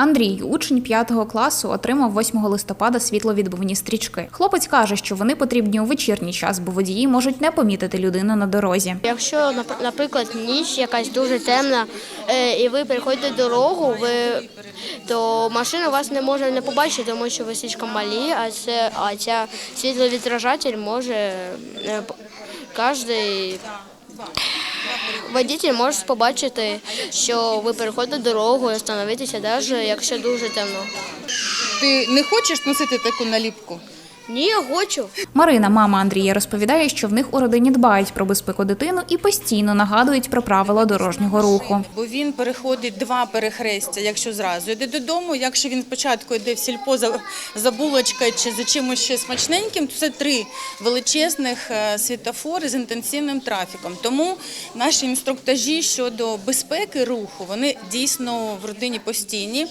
Андрій, учень 5 класу, отримав 8 листопада світловідбивні стрічки. Хлопець каже, що вони потрібні у вечірній час, бо водії можуть не помітити людину на дорозі. Якщо, нап- наприклад, ніч якась дуже темна, е, і ви переходите дорогу, ви, то машина вас не може не побачити, тому що ви слишком малі, а це а ця світловідражатель може е, водитель може побачити, що ви переходите дорогу і остановитися, навіть якщо дуже темно. Ти не хочеш носити таку наліпку? Ні, я хочу. Марина, мама Андрія, розповідає, що в них у родині дбають про безпеку дитину і постійно нагадують про правила дорожнього руху. Бо він переходить два перехрестя, якщо зразу йде додому. Якщо він спочатку йде в сільпо за, за булочкою чи за чимось ще смачненьким, то це три величезних е, світофори з інтенсивним трафіком. Тому наші інструктажі щодо безпеки руху вони дійсно в родині постійні.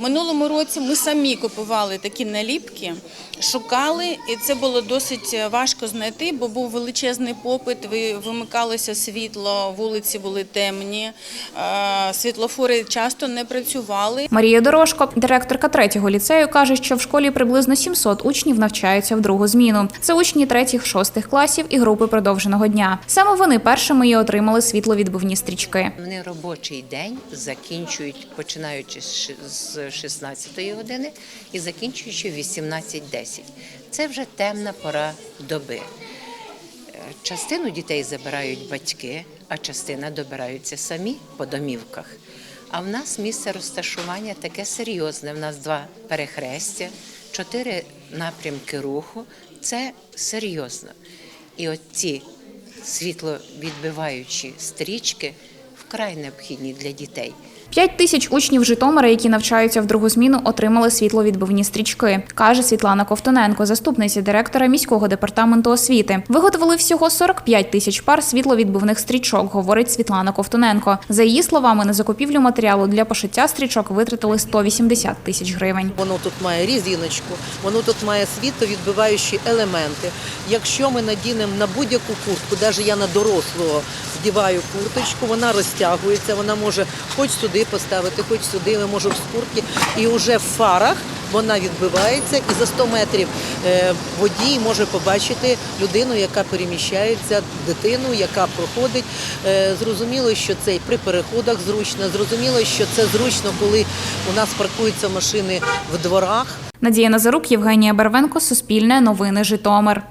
Минулому році ми самі купували такі наліпки, шукали, і це було досить важко знайти, бо був величезний попит. ви- Вимикалося світло, вулиці були темні, е, світлофори часто не працювали. Марія Дорожко, директорка третього ліцею, каже, що в школі приблизно 700 учнів навчаються в другу зміну. Це учні третіх, шостих класів і групи продовженого дня. Саме вони першими і отримали світловідбивні стрічки. Вони робочий день закінчують, починаючи з ши- з 16 години і закінчуючи в 18.10. Це вже темна пора доби. Е, Частину дітей забирають батьки, а частина добираються самі по домівках. А в нас місце розташування таке серйозне. В нас два перехрестя, чотири напрямки руху. Це серйозно. І от ці світловідбиваючі стрічки вкрай необхідні для дітей. П'ять тисяч учнів Житомира, які навчаються в другу зміну, отримали світловідбивні стрічки, каже Світлана Ковтоненко, заступниця директора міського департаменту освіти. Виготовили всього 45 тисяч пар світловідбивних стрічок, говорить Світлана Ковтоненко. За її словами, на закупівлю матеріалу для пошиття стрічок витратили 180 тисяч гривень. Воно тут має різиночку, воно тут має світловідбиваючі елементи. Якщо ми надінемо на будь-яку куртку, навіть я на дорослого вдіваю курточку, вона розтягується, вона може хоч сюди поставити, хоч сюди, ми можемо з куртки. І вже в фарах вона відбивається, і за 100 метрів е, водій може побачити людину, яка переміщається, дитину, яка проходить. Е, Зрозуміло, що це і при переходах зручно. Зрозуміло, що це зручно, коли у нас паркуються машини в дворах. Надія Назарук, Євгенія Барвенко, Суспільне новини Житомир.